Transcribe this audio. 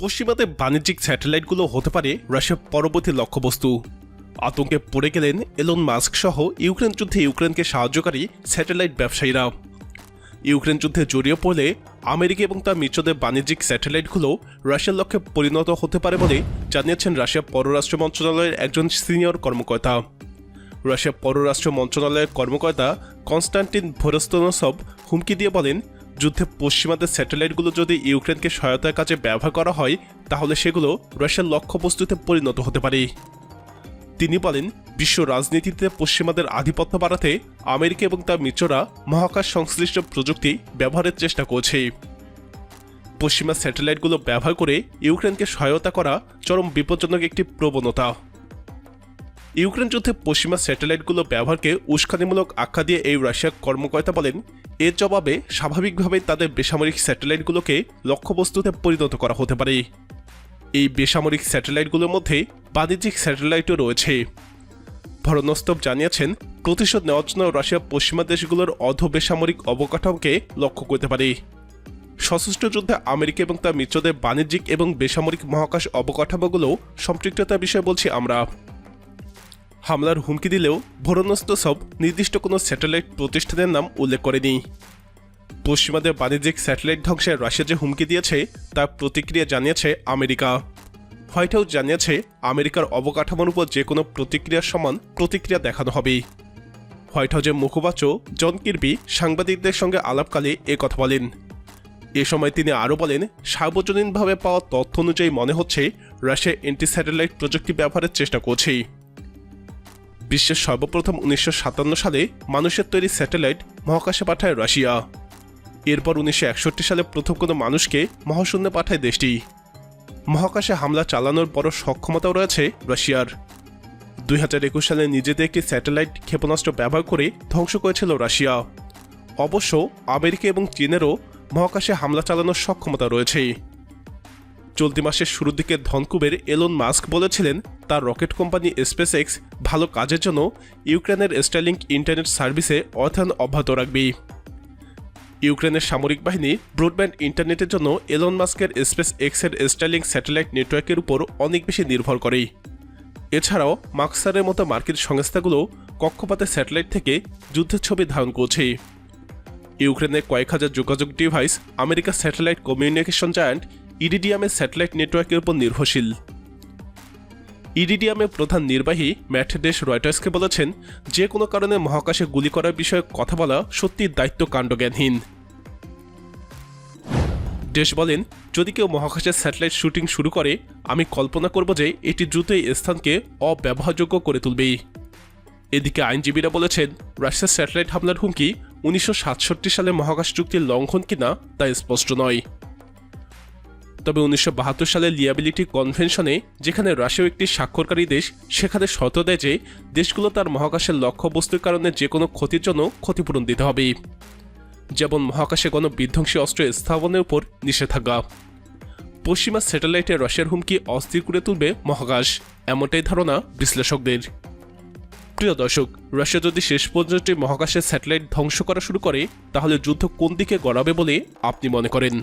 পশ্চিমাতে বাণিজ্যিক স্যাটেলাইটগুলো হতে পারে রাশিয়ার পরবর্তী লক্ষ্যবস্তু। আতঙ্কে পড়ে গেলেন এলন মাস্ক সহ ইউক্রেন যুদ্ধে ইউক্রেনকে সাহায্যকারী স্যাটেলাইট ব্যবসায়ীরা। ইউক্রেন যুদ্ধে জড়িয়ে পড়লে আমেরিকা এবং তার মিত্রদের বাণিজ্যিক স্যাটেলাইটগুলো রাশিয়ার লক্ষ্যে পরিণত হতে পারে বলে জানিয়েছেন রাশিয়ার পররাষ্ট্র মন্ত্রণালয়ের একজন সিনিয়র কর্মকর্তা। রাশিয়ার পররাষ্ট্র মন্ত্রণালয়ের কর্মকর্তা কনস্টান্টিন ভোরস্তনসব হুমকি দিয়ে বলেন যুদ্ধে পশ্চিমাদের স্যাটেলাইটগুলো যদি ইউক্রেনকে সহায়তার কাজে ব্যবহার করা হয়, তাহলে সেগুলো রাশিয়ার লক্ষ্যবস্তুতে পরিণত হতে পারে। তিনি বলেন, বিশ্ব রাজনীতিতে পশ্চিমাদের আধিপত্য বাড়াতে আমেরিকা এবং তার মিত্ররা মহাকাশ সংশ্লিষ্ট প্রযুক্তি ব্যবহারের চেষ্টা করছে। পশ্চিমা স্যাটেলাইটগুলো ব্যবহার করে ইউক্রেনকে সহায়তা করা চরম বিপজ্জনক একটি প্রবণতা। ইউক্রেন যুদ্ধে পশ্চিমা স্যাটেলাইটগুলো ব্যবহারকে উস্কানিমূলক আখ্যা দিয়ে এই রাশিয়ার কর্মকর্তা বলেন, এর জবাবে স্বাভাবিকভাবেই তাদের বেসামরিক স্যাটেলাইটগুলোকে লক্ষ্যবস্তুতে পরিণত করা হতে পারে। এই বেসামরিক স্যাটেলাইটগুলোর মধ্যে বাণিজ্যিক স্যাটেলাইটও রয়েছে। ভরনস্তব জানিয়েছেন, প্রতিশোধ নেওয়ার জন্য রাশিয়া পশ্চিমা দেশগুলোর অর্ধ বেসামরিক অবকাঠামোকে লক্ষ্য করতে পারে। সশস্ত্র যুদ্ধে আমেরিকা এবং তার মিত্রদের বাণিজ্যিক এবং বেসামরিক মহাকাশ অবকাঠামোগুলো সম্পৃক্ততার বিষয়ে বলছি আমরা। হামলার হুমকি দিলেও ভরনস্ত সব নির্দিষ্ট কোনো স্যাটেলাইট প্রতিষ্ঠানের নাম উল্লেখ করেনি। পশ্চিমাদের বাণিজ্যিক স্যাটেলাইট ধ্বংসে রাশিয়া যে হুমকি দিয়েছে তার প্রতিক্রিয়া জানিয়েছে আমেরিকা। হোয়াইট হাউস জানিয়েছে, আমেরিকার অবকাঠামোর উপর যে কোনো প্রতিক্রিয়ার সমান প্রতিক্রিয়া দেখানো হবে। হোয়াইট হাউসের মুখপাত্র জন কির্বি সাংবাদিকদের সঙ্গে আলাপকালে এ কথা বলেন। এ সময় তিনি আরও বলেন, সার্বজনীনভাবে পাওয়া তথ্য অনুযায়ী মনে হচ্ছে, রাশিয়া এন্টি স্যাটেলাইট প্রযুক্তি ব্যবহারের চেষ্টা করছে। বিশ্বের সর্বপ্রথম উনিশশো সাতান্ন সালে মানুষের তৈরি স্যাটেলাইট মহাকাশে পাঠায় রাশিয়া। এরপর উনিশশো একষট্টি সালে প্রথম কোনো মানুষকে মহাশূন্যে পাঠায় দেশটি। মহাকাশে হামলা চালানোর বড় সক্ষমতাও রয়েছে রাশিয়ার। দুই হাজার একুশ সালে নিজেদের একটি স্যাটেলাইট ক্ষেপণাস্ত্র ব্যবহার করে ধ্বংস করেছিল রাশিয়া। অবশ্য আমেরিকা এবং চীনেরও মহাকাশে হামলা চালানোর সক্ষমতা রয়েছে। চলতি মাসের শুরুর দিকে ধনকুবের এলন মাস্ক বলেছিলেন তার রকেট কোম্পানি স্পেস এক্স ভালো কাজের জন্য ইউক্রেনের স্টাইলিংক ইন্টারনেট সার্ভিসে অর্থায়ন অব্যাহত রাখবে। ইউক্রেনের সামরিক বাহিনী ব্রডব্যান্ড ইন্টারনেটের জন্য এলন মাস্কের স্পেস এক্সের স্টাইলিং স্যাটেলাইট নেটওয়ার্কের উপর অনেক বেশি নির্ভর করে। এছাড়াও মাক্সারের মতো মার্কিন সংস্থাগুলো কক্ষপাতে স্যাটেলাইট থেকে যুদ্ধের ছবি ধারণ করছে। ইউক্রেনের কয়েক হাজার যোগাযোগ ডিভাইস আমেরিকার স্যাটেলাইট কমিউনিকেশন জায়ান্ট ইরিডিয়ামের স্যাটেলাইট নেটওয়ার্কের উপর নির্ভরশীল। ইরিডিয়ামের প্রধান নির্বাহী ম্যাট ডেস রয়টার্সকে বলেছেন, যে কোনো কারণে মহাকাশে গুলি করার বিষয়ে কথা বলা সত্যি দায়িত্ব কাণ্ডজ্ঞানহীন দেশ বলেন, যদি কেউ মহাকাশের স্যাটেলাইট শুটিং শুরু করে, আমি কল্পনা করব যে এটি দ্রুত এই স্থানকে অব্যবহারযোগ্য করে তুলবে। এদিকে আইনজীবীরা বলেছেন, রাশিয়ার স্যাটেলাইট হামলার হুমকি উনিশশো সাতষট্টি সালে মহাকাশ চুক্তির লঙ্ঘন কিনা তা স্পষ্ট নয়। তবে উনিশশো বাহাত্তর সালে লিয়াবিলিটি কনভেনশনে, যেখানে রাশিয়া একটি স্বাক্ষরকারী দেশ, সেখানে শর্ত দেয় যে দেশগুলো তার মহাকাশের লক্ষ্যবস্তুর কারণে যে কোনো ক্ষতির জন্য ক্ষতিপূরণ দিতে হবে। যেমন মহাকাশে কোনো বিধ্বংসী অস্ত্র স্থাপনের উপর নিষেধাজ্ঞা। পশ্চিমা স্যাটেলাইটে রাশিয়ার হুমকি অস্থির করে তুলবে মহাকাশ, এমনটাই ধারণা বিশ্লেষকদের। প্রিয় দর্শক, রাশিয়া যদি শেষ পর্যন্ত মহাকাশের স্যাটেলাইট ধ্বংস করা শুরু করে, তাহলে যুদ্ধ কোন দিকে গড়াবে বলে আপনি মনে করেন?